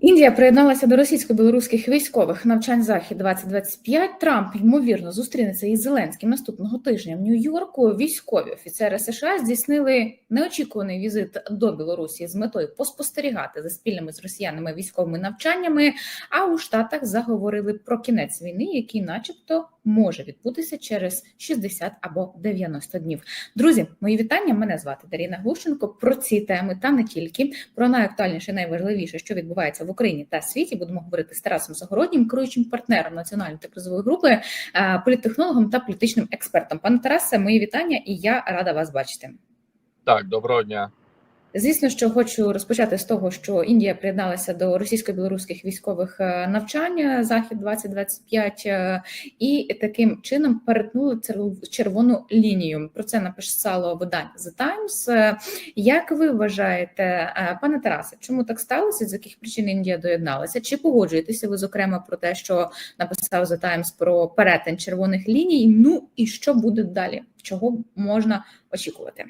Індія приєдналася до російсько-білоруських військових навчань захід 2025 Трамп ймовірно зустрінеться із Зеленським наступного тижня в Нью-Йорку. Військові офіцери США здійснили неочікуваний візит до Білорусі з метою поспостерігати за спільними з росіянами військовими навчаннями. А у Штатах заговорили про кінець війни, який, начебто, може відбутися через 60 або 90 днів. Друзі, мої вітання. Мене звати Даріна Глущенко. Про ці теми та не тільки про найактуальніше, найважливіше, що відбувається в Україні та світі. Будемо говорити з Тарасом Загороднім, керуючим партнером національної та кризової групи, е, політтехнологом та політичним експертом. Пане Тарасе, мої вітання, і я рада вас бачити. Так, доброго дня. Звісно, що хочу розпочати з того, що Індія приєдналася до російсько-білоруських військових е, навчань захід 2025 е, і таким чином перетнули червону лінію. Про це написало видання The Times. Е, Як ви вважаєте, е, пане Тарасе, чому так сталося? З яких причин Індія доєдналася? Чи погоджуєтеся ви зокрема про те, що написав The Times про перетин червоних ліній? Ну і що буде далі? Чого можна очікувати?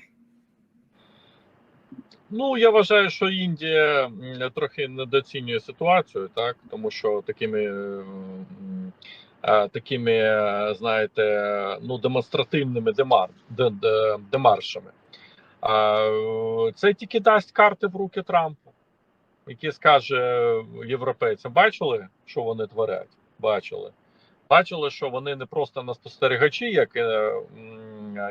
Ну я вважаю, що Індія трохи недооцінює ситуацію, так тому що такими е, такими, е, знаєте, ну демонстративними демар, де- де- демаршами. Е, Це тільки дасть карти в руки Трампу, який скаже європейцям: бачили, що вони творять? Бачили. Бачили, що вони не просто на спостерігачі, як, е,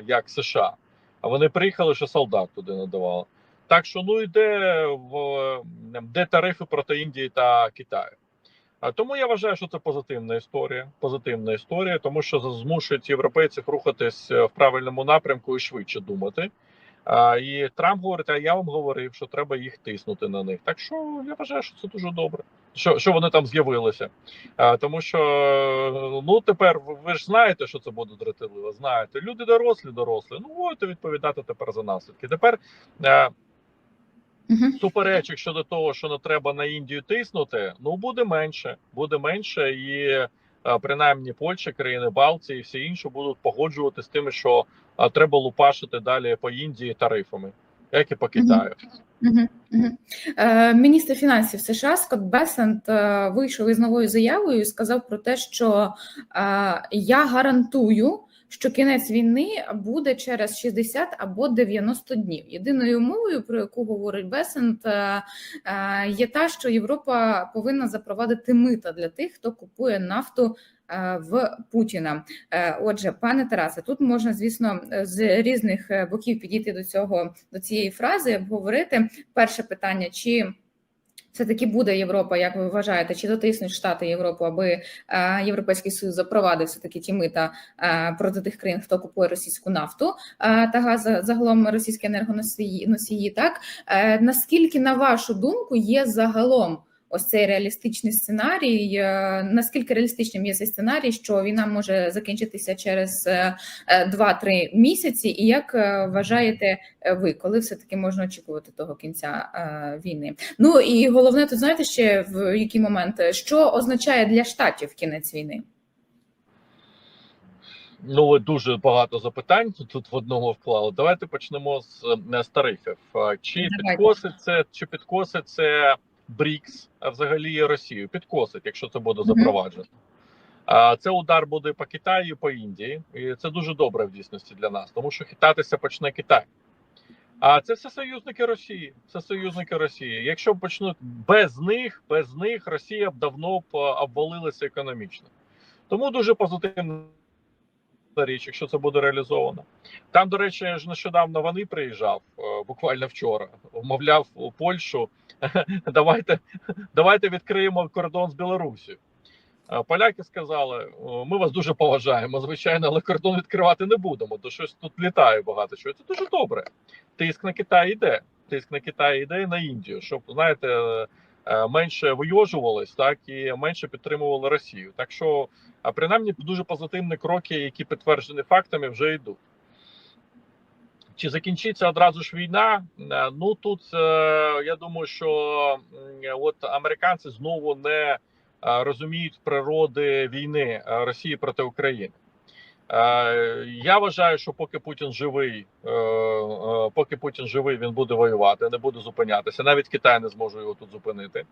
як США, а вони приїхали, що солдат туди надавали. Так що ну йде в де тарифи проти Індії та Китаю. Тому я вважаю, що це позитивна історія. Позитивна історія, тому що змушують європейців рухатись е, в правильному напрямку і швидше думати. І Трамп говорить: а я вам говорив, що треба їх тиснути на них. Так що я вважаю, що це дуже добре. Що що вони там з'явилися? Тому що ну тепер ви- ж знаєте, що це буде дратівливо. Знаєте, люди дорослі, дорослі. Ну будете відповідати тепер за наслідки. Тепер. Угу. суперечок щодо того, що не треба на Індію тиснути, ну буде менше, буде менше, і е, принаймні Польща, країни Балтії і всі інші будуть погоджувати з тим, що е, треба лупашити далі по Індії тарифами, як і по Китаю. Угу, угу. Е, міністр фінансів США Скотт Бесент е, вийшов із новою заявою і сказав про те, що е, я гарантую, що кінець війни буде через 60 або 90 днів. Єдиною умовою, про яку говорить Бесент, е, е, є та, що Європа повинна запровадити мита для тих, хто купує нафту. е, В Путіна, отже, пане Тарасе, тут можна, звісно, з різних боків підійти до цього до цієї фрази, обговорити перше питання: чи все таки буде Європа, як ви вважаєте, чи дотиснуть Штати Європу, аби е, Європейський Союз запровадив все таки ті мита е, проти тих країн, хто купує російську нафту е, та газ загалом російські енергоносії носії. Так наскільки на вашу думку є загалом? Ось цей реалістичний сценарій. е, Наскільки реалістичним є цей сценарій, що війна може закінчитися через е, е, 2-3 місяці, і як е, вважаєте е, ви, коли все таки можна очікувати того кінця е, війни? Ну і головне, тут знаєте ще в який момент, що означає для штатів кінець війни? Ну дуже багато запитань тут в одному вклали. Давайте почнемо з, е, з тарифів. Чи підкосить це, чи підкосить це БРІКС, а взагалі Росію? Підкосить, якщо це буде запроваджено. А це удар буде по Китаю, і по Індії, і це дуже добре в дійсності для нас, тому що хитатися почне Китай. А це все союзники Росії. Це союзники Росії. Якщо почнуть без них, без них Росія б давно б обвалилася економічно. Тому дуже позитивна річ, якщо це буде реалізовано. Там, до речі, ж нещодавно вони приїжджав е, буквально вчора. Вмовляв у Польщу. Давайте, давайте відкриємо кордон з Білорусі. Е, Поляки сказали: ми вас дуже поважаємо, звичайно, але кордон відкривати не будемо, то щось тут літає багато чого. Це дуже добре. Тиск на Китай йде. Тиск на Китай йде і на Індію, щоб знаєте, е, менше вийожувались, так і менше підтримували Росію. Так що, а принаймні, дуже позитивні кроки, які підтверджені фактами, вже йдуть. Чи закінчиться одразу ж війна? Е, Ну тут е, я думаю, що от американці знову не е, розуміють природи війни Росії проти України. Я вважаю, що поки Путін живий, поки Путін живий, він буде воювати, не буде зупинятися. Навіть Китай не зможе його тут зупинити,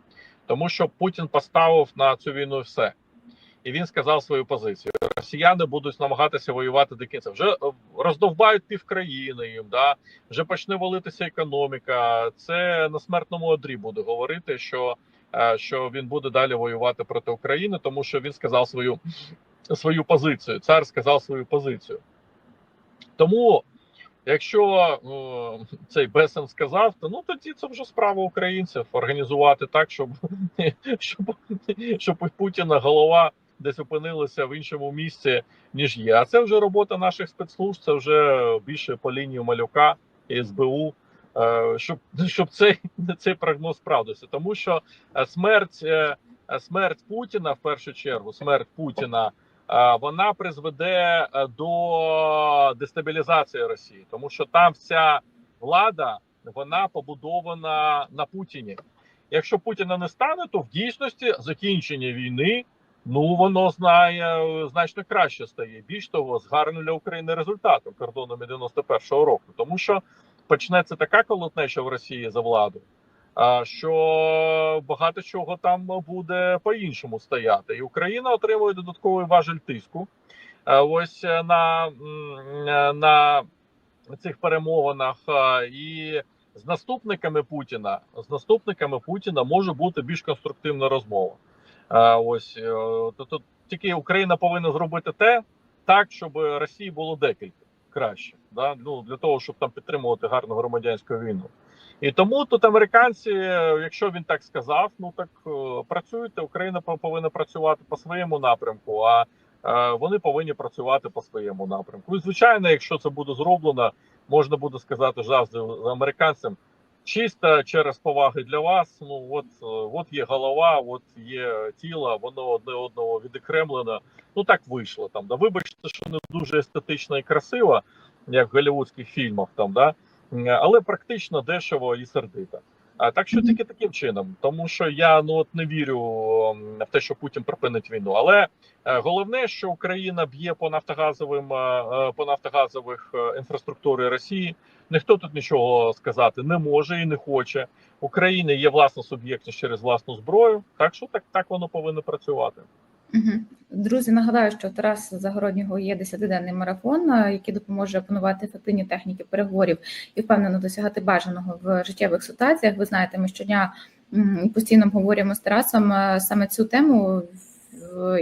тому що Путін поставив на цю війну все, і він сказав свою позицію. Росіяни будуть намагатися воювати до кінця. Вже е, роздовбають півкраїни їм. Да вже почне валитися економіка. Це на смертному одрі буде говорити, що, е, що він буде далі воювати проти України, тому що він сказав свою свою позицію. Цар сказав свою позицію. Тому, якщо е, цей Бесен сказав, то ну тоді це вже справа українців організувати так, щоб, щоб, щоб Путіна голова десь опинилася в іншому місці, ніж є. А це вже робота наших спецслужб, це вже більше по лінії малюка СБУ. е, Щоб щоб цей цей прогноз справдився, тому що е, смерть е, смерть Путіна в першу чергу, смерть Путіна вона призведе до дестабілізації Росії, тому що там вся влада вона побудована на Путіні. Якщо Путіна не стане, то в дійсності закінчення війни ну воно знає значно краще стає. Більш того, з гарним для України результатом кордонами 91-го року, тому що почнеться така колотнеча в Росії за владу. Що багато чого там буде по-іншому стояти, і Україна отримує додатковий важель тиску. Ось е, на, е, на цих перемовинах і з наступниками Путіна з наступниками Путіна може бути більш конструктивна розмова. Ось е, то тут тільки Україна повинна зробити те так, щоб Росії було декілька краще, да? ну для того, щоб там підтримувати гарну громадянську війну. І тому тут американці, якщо він так сказав, ну так е, працюйте. Україна по- повинна працювати по своєму напрямку, а е, вони повинні працювати по своєму напрямку. І звичайно, якщо це буде зроблено, можна буде сказати завжди американцям. Чисто через поваги для вас. Ну от, е, от є голова, от є тіло, воно одне одного відокремлено. Ну так вийшло там. Да вибачте, що не дуже естетично і красиво, як в голівудських фільмах, там да але практично дешево і сердито. Так що тільки таким чином, тому що я ну от не вірю в те, що Путін припинить війну. Але е, головне, що Україна б'є по нафтогазовим е, е, по нафтогазових інфраструктури Росії. Ніхто тут нічого сказати не може і не хоче. України є власна суб'єктність через власну зброю. Так що так, так воно повинно працювати. Друзі, нагадаю, що у Тараса Загороднього є 10-денний марафон, який допоможе опанувати ефективні техніки переговорів і впевнено досягати бажаного в життєвих ситуаціях. Ви знаєте, ми щодня постійно обговорюємо з Тарасом саме цю тему.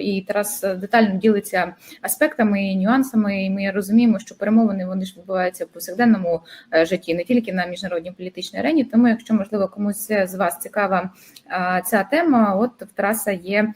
І Тарас детально ділиться аспектами і нюансами. І ми розуміємо, що перемовини вони ж відбуваються в повсякденному е, житті, не тільки на міжнародній політичній арені. Тому, якщо можливо комусь з вас цікава ця тема, от в Тараса є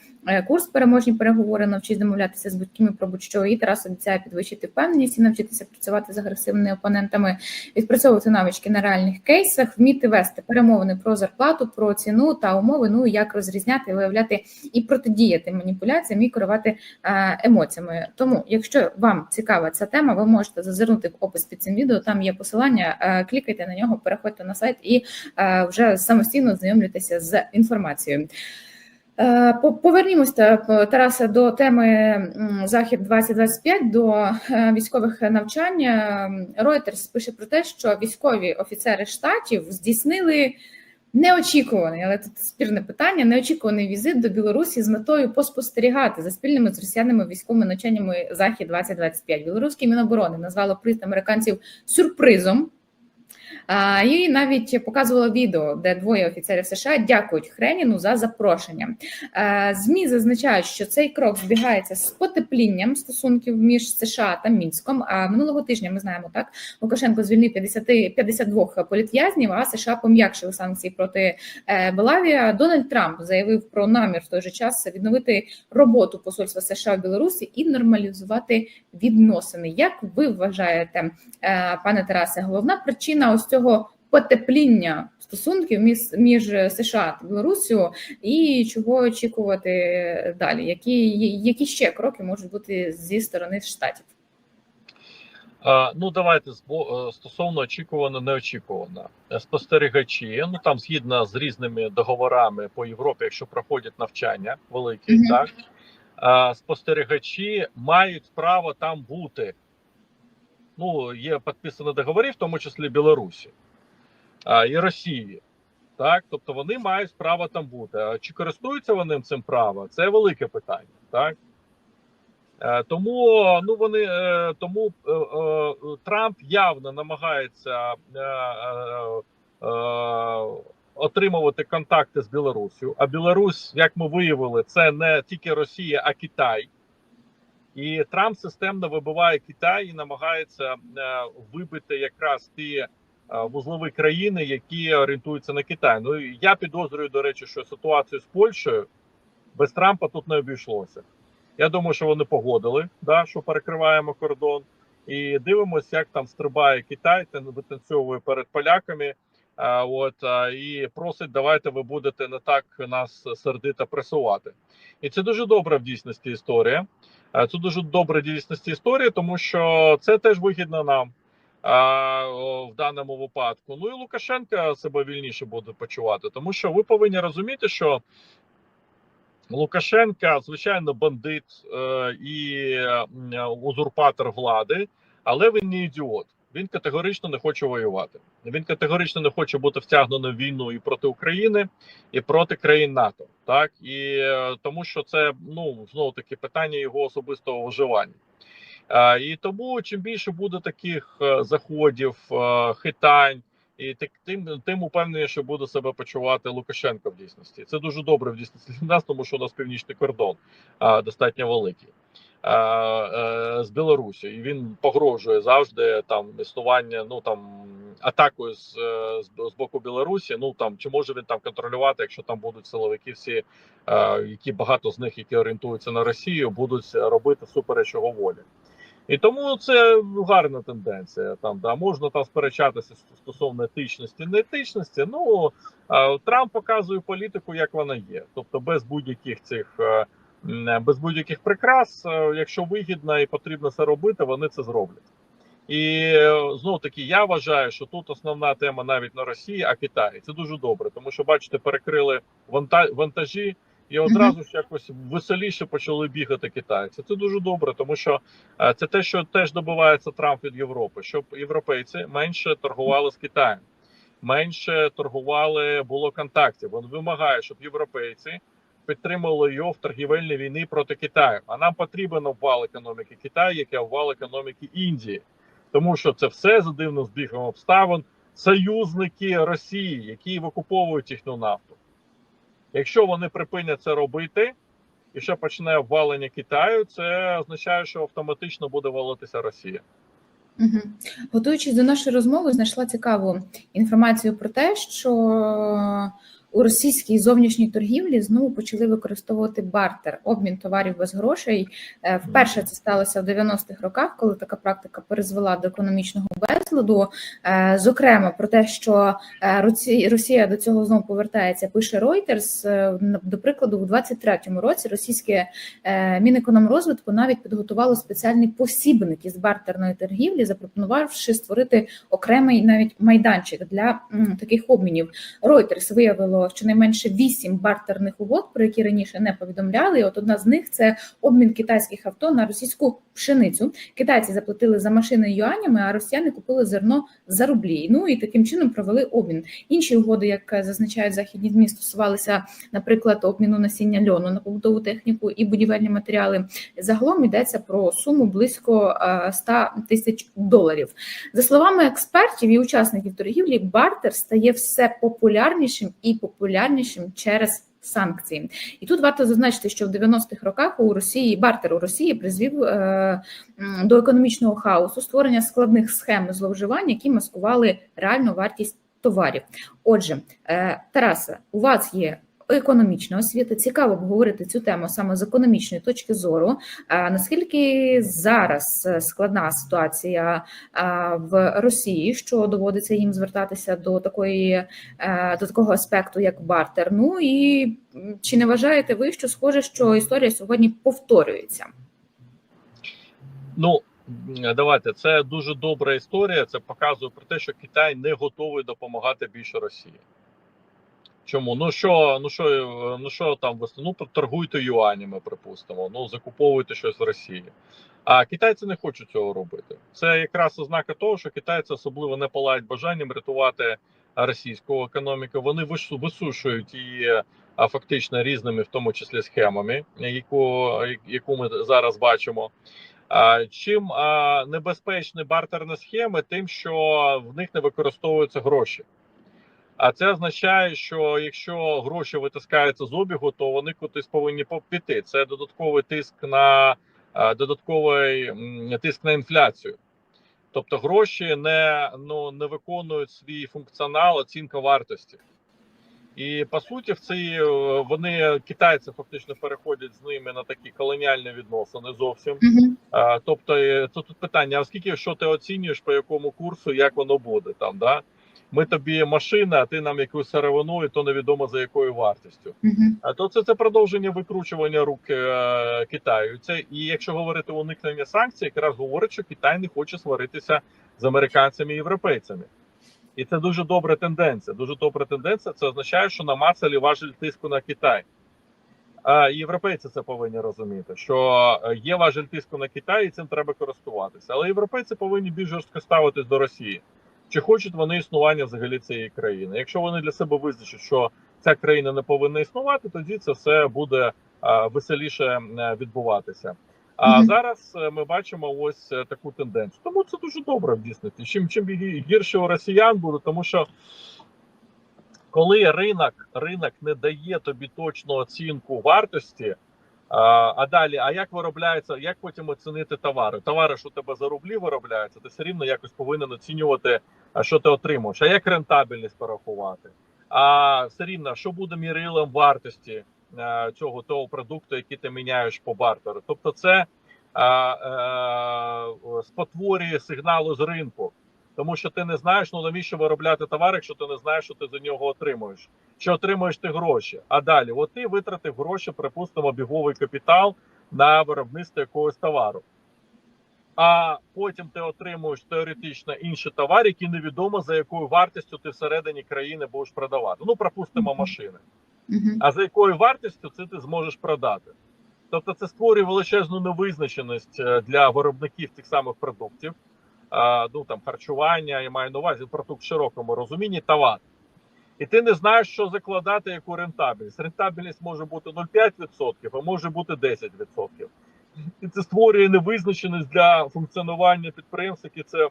курс переможні переговори, навчись домовлятися з батьками про будь-що. І Тарас обіцяє підвищити впевненість і навчитися працювати з агресивними опонентами, відпрацьовувати навички на реальних кейсах, вміти вести перемовини про зарплату, про ціну та умови. Ну як розрізняти, виявляти і протидіяти маніпуляціям і керувати е, емоціями. Тому, якщо вам цікава ця тема, ви можете зазирнути в опис під цим відео. Там є посилання, е, клікайте на нього, переходьте на сайт і е, вже самостійно знайомлюйтеся з інформацією. Е, по- Повернімось та- Тараса до теми Захід 2025 до е, військових навчань. Reuters пише про те, що військові офіцери штатів здійснили неочікуваний, але тут спірне питання. Неочікуваний візит до Білорусі з метою поспостерігати за спільними з росіянами військовими навчаннями Захід 2025 Білоруське міноборони назвало приїзд американців сюрпризом. І навіть показувала відео, де двоє офіцерів США дякують Хреніну за запрошення. Змі зазначають, що цей крок збігається з потеплінням стосунків між США та Мінськом. А минулого тижня ми знаємо так, Лукашенко звільнив 50, 52 політв'язнів, а США пом'якшили санкції проти е, Белавія. Дональд Трамп заявив про намір в той же час відновити роботу посольства США в Білорусі і нормалізувати відносини. Як ви вважаєте, е, пане Тарасе, головна причина ось цього потепління стосунків між, між США та Білорусію, і чого очікувати далі? Які, які ще кроки можуть бути зі сторони штатів? Ну, давайте е, стосовно очікувано, неочікувано. Е, Спостерігачі, ну там згідно з різними договорами по Європі, якщо проходять навчання великі, Мгм. так е, спостерігачі мають право там бути. Ну, є підписані договори, в тому числі Білорусі е, і Росії. Так, тобто вони мають право там бути. А чи користуються вони цим правом? Це велике питання. Так Е, тому ну вони е, тому е, е, Трамп явно намагається е, е, е, отримувати контакти з Білорусю. А Білорусь, як ми виявили, це не тільки Росія, а Китай. І Трамп системно вибиває Китай і намагається е, вибити якраз ті е, вузлові країни, які орієнтуються на Китай. Ну я підозрюю, до речі, що ситуацію з Польщею без Трампа тут не обійшлося. Я думаю, що вони погодили, да, що перекриваємо кордон, і дивимося, як там стрибає Китай, та витанцьовує перед поляками. А, от а, і просить, давайте ви будете не так нас сердито пресувати. І це дуже добра в дійсності історія. А, Це дуже добра дійсності історія, тому що це теж вигідно нам а, в даному випадку. Ну і Лукашенка себе вільніше буде почувати, тому що ви повинні розуміти, що Лукашенка, звичайно, бандит е, і е, узурпатор влади, але він не ідіот. Він категорично не хоче воювати. Він категорично не хоче бути втягнений в війну і проти України, і проти країн НАТО. Так і е, тому, що це ну знову таки питання його особистого виживання. Е, і тому чим більше буде таких е, заходів, хитань. І тим тим упевненіше буде себе почувати Лукашенко в дійсності. Це дуже добре в дійсності для нас, тому що у нас північний кордон достатньо великий з Білорусі, і він погрожує завжди там існування. Ну там атакою з, е, з з боку Білорусі. Ну там чи може він там контролювати, якщо там будуть силовики, всі які багато з них, які орієнтуються на Росію, будуть робити супереч його волі. І тому це гарна тенденція. Там да можна там сперечатися стосовно етичності, не етичності. Ну Трамп показує політику, як вона є, тобто без будь-яких цих без будь-яких прикрас, якщо вигідно і потрібно це робити, вони це зроблять. І знов таки я вважаю, що тут основна тема навіть на Росії, а Китаї. Це дуже добре, тому що бачите, перекрили вантажі. І одразу ж якось веселіше почали бігати китайці. Це дуже добре, тому що е, це те, що теж добивається Трамп від Європи, щоб європейці менше торгували з Китаєм, менше торгували було контактів. Він вимагає, щоб європейці підтримували його в торгівельній війні проти Китаю. А нам потрібен обвал економіки Китаю, як і обвал економіки Індії, тому що це все за дивним збігом обставин. Союзники Росії, які викуповують їхню нафту. Якщо вони припинять це робити, і ще почне обвалення Китаю, це означає, що автоматично буде валитися Росія. Угу. Готуючись до нашої розмови, знайшла цікаву інформацію про те, що у російській зовнішній торгівлі знову почали використовувати бартер, обмін товарів без грошей. Е, вперше це сталося в 90-х роках, коли така практика призвела до економічного безладу. Е, зокрема, про те, що е, Росія до цього знову повертається, пише Reuters. До прикладу, у 23-му році російське Мінекономрозвитку навіть підготувало спеціальний посібник із бартерної торгівлі, запропонувавши створити окремий навіть майданчик для таких обмінів. Reuters виявило щонайменше вісім бартерних угод, про які раніше не повідомляли. От одна з них це обмін китайських авто на російську пшеницю. Китайці заплатили за машини юанями, а росіяни купили зерно за рублі. Ну і таким чином провели обмін. Інші угоди, як зазначають західні змі, стосувалися, наприклад, обміну насіння льону на побутову техніку і будівельні матеріали. Загалом йдеться про суму близько 100 тисяч доларів. За словами експертів і учасників торгівлі, бартер стає все популярнішим і популярнішим через. Санкції, і тут варто зазначити, що в 90-х роках у Росії бартер у Росії призвів е, до економічного хаосу, створення складних схем зловживань, які маскували реальну вартість товарів. Отже, е, Тараса, у вас є економічна освіта. Цікаво обговорити цю тему саме з економічної точки зору. Наскільки зараз складна ситуація в Росії, що доводиться їм звертатися до такої до такого аспекту, як бартер? Ну і чи не вважаєте ви, що схоже, що історія сьогодні повторюється? Ну давайте це дуже добра історія. Це показує про те, що Китай не готовий допомагати більше Росії. Чому? Ну що, ну що, е, ну що там ви ну, торгуйте юанями, припустимо, ну закуповуйте щось в Росії. А китайці не хочуть цього робити. Це якраз ознака того, що китайці особливо не палають бажанням рятувати російську економіку. Вони вис- висушують її фактично різними, в тому числі схемами, яку, яку ми зараз бачимо. А, Чим небезпечні бартерні схеми, тим, що в них не використовуються гроші. А це означає, що якщо гроші витискаються з обігу, то вони кудись повинні піти. Це додатковий тиск на додатковий тиск на інфляцію. Тобто гроші не, ну, не виконують свій функціонал, оцінка вартості. І по суті, в цій е, вони китайці фактично переходять з ними на такі колоніальні відносини зовсім. А, тобто, е, то тут питання: а скільки що ти оцінюєш, по якому курсу, як воно буде там? Да? Ми тобі машина, а ти нам якусь сировину, і то невідомо за якою вартістю. Мгм. А то це, це продовження викручування рук е, Китаю. Це і якщо говорити уникнення санкцій, якраз говорить, що Китай не хоче сваритися з американцями і європейцями. І це дуже добра тенденція. Дуже добра тенденція. Це означає, що намацали важель тиску на Китай. А європейці це повинні розуміти, що е, є важель тиску на Китай, і цим треба користуватися. Але європейці повинні більш жорстко ставитись до Росії. Чи хочуть вони існування взагалі цієї країни? Якщо вони для себе визначать, що ця країна не повинна існувати, тоді це все буде веселіше відбуватися. А зараз е, ми бачимо ось е, таку тенденцію. Тому це дуже добре в дійсності. Чим чим гірше у росіян буде, тому що коли ринок, ринок не дає тобі точну оцінку вартості. А, а далі, а як виробляється, як потім оцінити товари? Товари, що у тебе за рублі виробляються, ти все рівно якось повинен оцінювати, а що ти отримуєш. А як рентабельність порахувати? А все рівно, що буде мірилом вартості цього того продукту, який ти міняєш по бартеру? Тобто, це е, е, спотворює сигнали з ринку, тому що ти не знаєш, ну навіщо виробляти товар, якщо ти не знаєш, що ти за нього отримуєш. Чи отримуєш ти гроші? А далі, от ти витратив гроші, припустимо, біговий капітал на виробництво якогось товару. А потім ти отримуєш теоретично інший товар, який невідомо за якою вартістю ти всередині країни будеш продавати. Ну, припустимо, машини. А за якою вартістю це ти зможеш продати? Тобто, це створює величезну невизначеність е, для виробників тих самих продуктів, ну там харчування, я маю на увазі продукт в широкому розумінні, товар. І ти не знаєш, що закладати, яку рентабельність. Рентабельність може бути 0,5%, а може бути 10%. І це створює невизначеність для функціонування підприємств, які це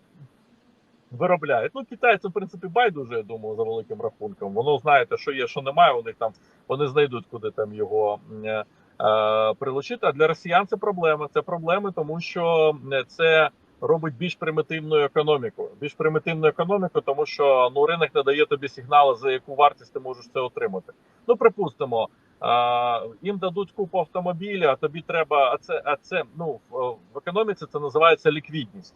виробляють. Ну, китайцям, в принципі, байдуже, я думаю, за великим рахунком. Воно знаєте, що є, що немає. У них там вони знайдуть, куди там його е, е, прилучити. А для росіян це проблема. Це проблеми, тому що це робить більш примітивну економіку. Більш примітивну економіку, тому що ну ринок не дає тобі сигналу, за яку вартість ти можеш це отримати. Ну, припустимо. А, їм дадуть купу автомобіля, а тобі треба. А це, а це ну в, в економіці це називається ліквідність.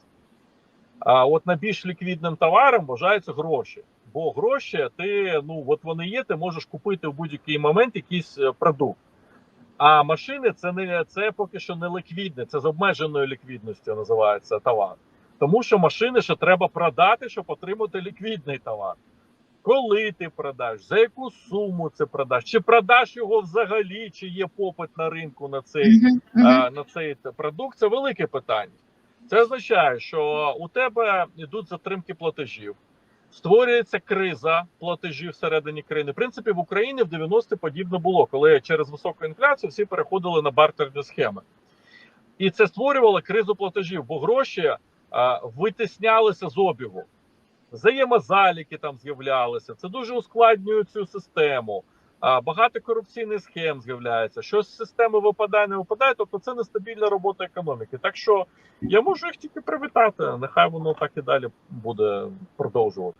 А от на більш ліквідним товаром вважаються гроші. Бо гроші, ти ну от вони є, ти можеш купити в будь-який момент якийсь е, продукт. А машини це не це поки що не ліквідне, це з обмеженою ліквідністю називається товар. Тому що машини ще треба продати, щоб отримати ліквідний товар. Коли ти продаш, за яку суму це продаш, чи продаш його взагалі, чи є попит на ринку на цей Мгм. Мгм. е, на цей продукт, це велике питання. Це означає, що у тебе йдуть затримки платежів, створюється криза платежів всередині країни. В принципі, в Україні в 90-ті подібно було, коли через високу інфляцію всі переходили на бартерні схеми. І це створювало кризу платежів, бо гроші а, витіснялися з обігу. Взаємозаліки там з'являлися. Це дуже ускладнює цю систему. Багато корупційних схем з'являється. Щось з системи випадає, не випадає. Тобто це нестабільна робота економіки. Так що я можу їх тільки привітати. Нехай воно так і далі буде продовжувати.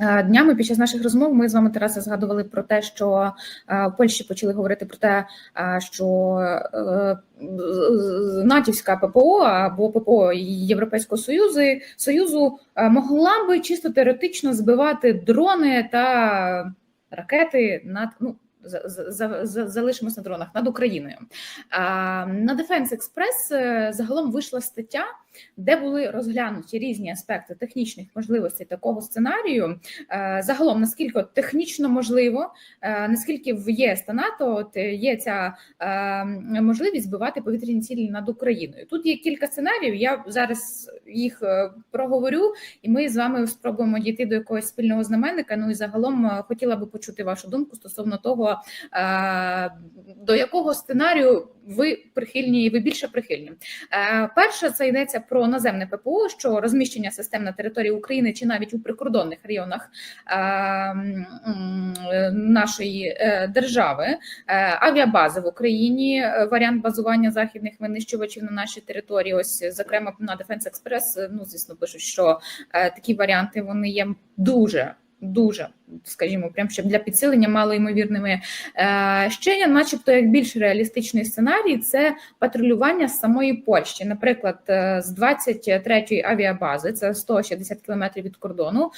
Е, Днями під час наших розмов ми з вами Тарасе згадували про те, що е, в Польщі почали говорити про те, е, що натівська ППО або ППО Європейського Союзу Союзу могла би чисто теоретично збивати дрони та ракети над ну за- за- за- за- залишимось на дронах над Україною. А, на Defense Express е, загалом вийшла стаття, де були розглянуті різні аспекти технічних можливостей такого сценарію. Е, Загалом, наскільки технічно можливо, е, наскільки в ЄС та НАТО от є ця можливість збивати повітряні цілі над Україною. Тут є кілька сценаріїв. Я зараз їх е, проговорю, і ми з вами спробуємо дійти до якогось спільного знаменника. Ну і загалом е, хотіла би почути вашу думку стосовно того, е, до якого сценарію ви прихильні, ви більше прихильні. Е, Перше, це йдеться про наземне ППО, що розміщення систем на території України чи навіть у прикордонних районах е, нашої е, держави, авіабази в Україні, варіант базування західних винищувачів на нашій території. Ось зокрема на Defense Express, Ну звісно, пишуть, що такі варіанти вони є дуже. Дуже, скажімо, прям щоб для підсилення малоймовірними. Е, ще начебто, як більш реалістичний сценарій, це патрулювання з самої Польщі. Наприклад, е, з 23-ї авіабази, це 160 кілометрів від кордону.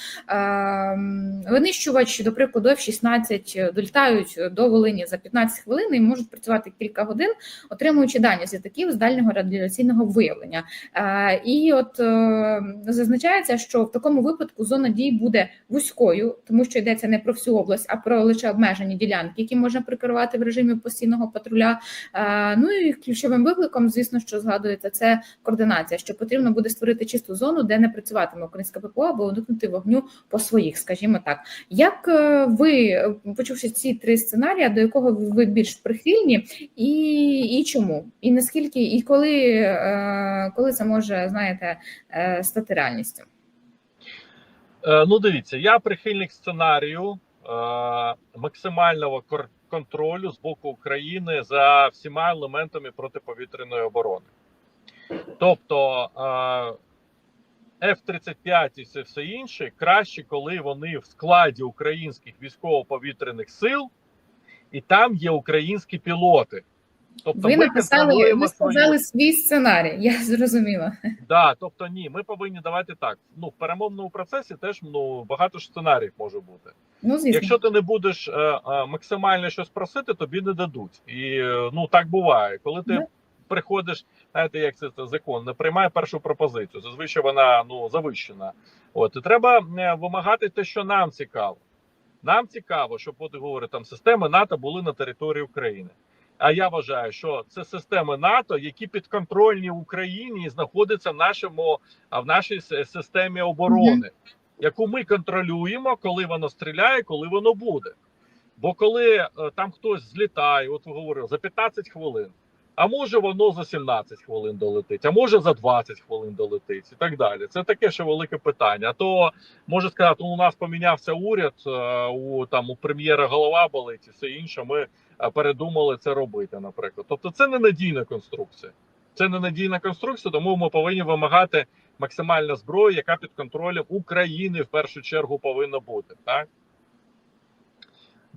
Е, м, Винищувач, до прикладу, F-16 долітають до Волині за 15 хвилин і можуть працювати кілька годин, отримуючи дані з літаків з дальнього радіаційного виявлення. Е, І от е, зазначається, що в такому випадку зона дій буде вузькою, тому що йдеться не про всю область, а про лише обмежені ділянки, які можна прикривати в режимі постійного патруля. Е, Ну і ключовим викликом, звісно, що згадується, це координація. Що потрібно буде створити чисту зону, де не працюватиме українська ППО або уникнути вогню по своїх, скажімо так. Як е, ви, е, почувши ці три сценарії, до якого ви більш прихильні, і, і чому? І наскільки, і коли, е, коли це може, знаєте, стати реальністю? Ну, дивіться, я прихильник сценарію максимального контролю з боку України за всіма елементами протиповітряної оборони. Тобто F-35 і це все інше краще, коли вони в складі українських військово-повітряних сил, і там є українські пілоти. Тобто Ви ми написали, ви сказали свій сценарій. Я зрозуміла. Да, тобто ні, ми повинні давати так. Ну, в перемовному процесі теж ну, багато ж сценаріїв може бути. Ну, звісно. Якщо ти не будеш е, е, максимально щось просити, тобі не дадуть. І е, ну так буває. Коли ти Да. Приходиш, знаєте, як це, це закон, не приймає першу пропозицію. Зазвичай вона ну завищена. От і треба е, вимагати те, що нам цікаво. Нам цікаво, щоб от говорю, там системи НАТО були на території України. А я вважаю, що це системи НАТО, які підконтрольні Україні і знаходяться в нашому в нашій системі оборони, яку ми контролюємо, коли воно стріляє, коли воно буде. Бо коли е, там хтось злітає, от ви говорили, за 15 хвилин, а може воно за 17 хвилин долетить, а може за 20 хвилин долетить і так далі. Це таке ще велике питання. А то може сказати, «Ну, у нас помінявся уряд, е, у там у прем'єра голова болить і все інше. Ми е, передумали це робити, наприклад. Тобто, це ненадійна конструкція. Це ненадійна конструкція, тому ми повинні вимагати максимальна зброя, яка під контролем України в першу чергу повинна бути. Так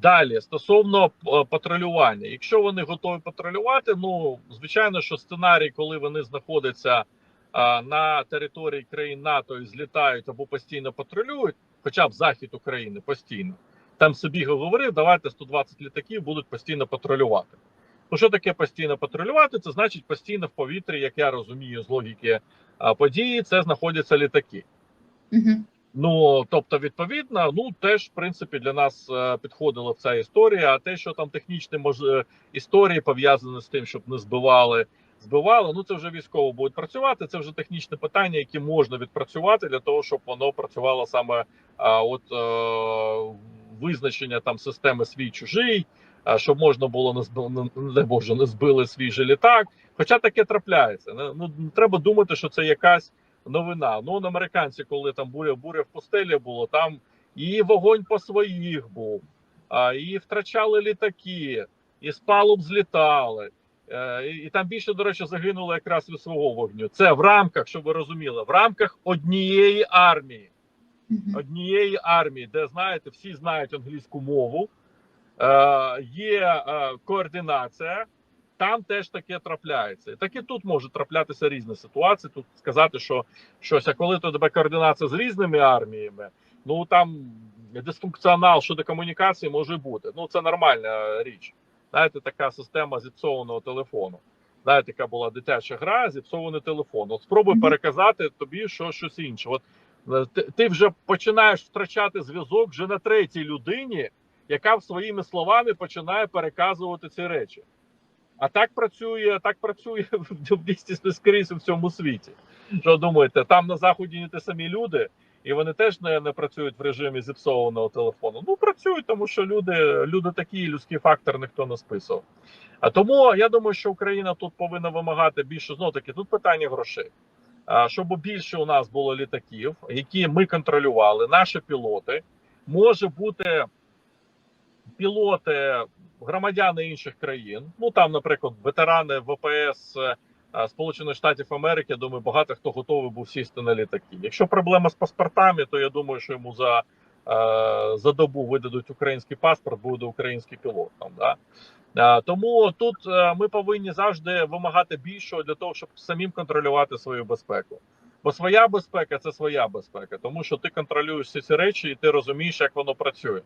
далі стосовно е, патрулювання, якщо вони готові патрулювати, ну звичайно, що сценарій, коли вони знаходяться а, на території країн НАТО і злітають або постійно патрулюють, хоча б захід України постійно. Там собі говорив, давайте 120 літаків будуть постійно патрулювати. Ну, що таке постійно патрулювати? Це значить постійно в повітрі, як я розумію, з логіки події, це знаходяться літаки. Угу. Ну тобто, відповідно, ну теж в принципі для нас е, підходила ця історія. А те, що там технічні мож... е, історії пов'язані з тим, щоб не збивали, збивали. Ну це вже військово будуть працювати. Це вже технічне питання, які можна відпрацювати для того, щоб воно працювало саме а, от е, визначення там системи свій чужий. Щоб можна було не збили, не Боже, не збили свій же літак. Хоча таке трапляється. Ну треба думати, що це якась новина. Ну, он американці, коли там буря буря в пустелі було, там і вогонь по своїх був, а, і втрачали літаки, і з палуб злітали. Е, і, і там більше, до речі, загинуло якраз від свого вогню. Це в рамках, щоб ви розуміли, в рамках однієї армії. Однієї армії, де знаєте, всі знають англійську мову, е, є е, координація. Там теж таке трапляється. Так і тут може траплятися різні ситуації. Тут сказати, що щось, а коли то тебе координація з різними арміями, ну там дисфункціонал щодо комунікації може бути. Ну це нормальна річ. Знаєте, така система зіпсованого телефону. Знаєте, яка була дитяча гра, зіпсований телефон. От спробуй переказати тобі що, щось інше. От е, ти, ти вже починаєш втрачати зв'язок вже на третій людині, яка своїми словами починає переказувати ці речі. А так працює, так працює більшість скрізь у всьому світі. Що думаєте, там на заході ті самі люди, і вони теж не, не працюють в режимі зіпсованого телефону. Ну працюють, тому що люди, люди такі, людський фактор ніхто не списував. А тому я думаю, що Україна тут повинна вимагати більше знов таки. Тут питання грошей. А, щоб більше у нас було літаків, які ми контролювали, наші пілоти, може бути пілоти, громадяни інших країн. Ну там, наприклад, ветерани ВПС е, е, Сполучених Штатів Америки. Думаю, багато хто готовий був сісти на літаки. Якщо проблема з паспортами, то я думаю, що йому за, е, за добу видадуть український паспорт, буде український пілот. Там да. Тому тут ми повинні завжди вимагати більшого для того, щоб самим контролювати свою безпеку. Бо своя безпека це своя безпека, тому що ти контролюєш всі ці речі, і ти розумієш, як воно працює.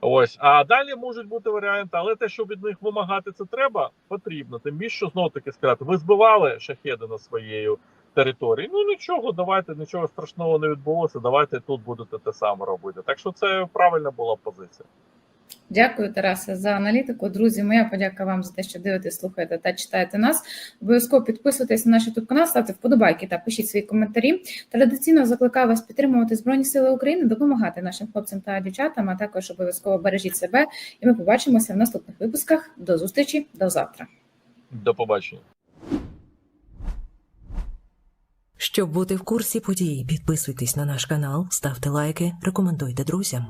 Ось, а далі можуть бути варіанти, але те, що від них вимагати, це треба, потрібно. Тим більше що знов таки сказати, ви збивали шахеди на своєю території. Ну нічого, давайте нічого страшного не відбулося. Давайте тут будете те саме робити. Так що це правильна була позиція. Дякую, Тарасе, за аналітику. Друзі, моя подяка вам за те, що дивитесь, слухаєте та читаєте нас. Обов'язково підписуйтесь на наш YouTube канал, ставте вподобайки та пишіть свої коментарі. Традиційно закликаю вас підтримувати Збройні Сили України, допомагати нашим хлопцям та дівчатам, а також обов'язково бережіть себе. І ми побачимося в наступних випусках. До зустрічі, до завтра. До побачення. Щоб бути в курсі подій, підписуйтесь на наш канал, ставте лайки, рекомендуйте друзям.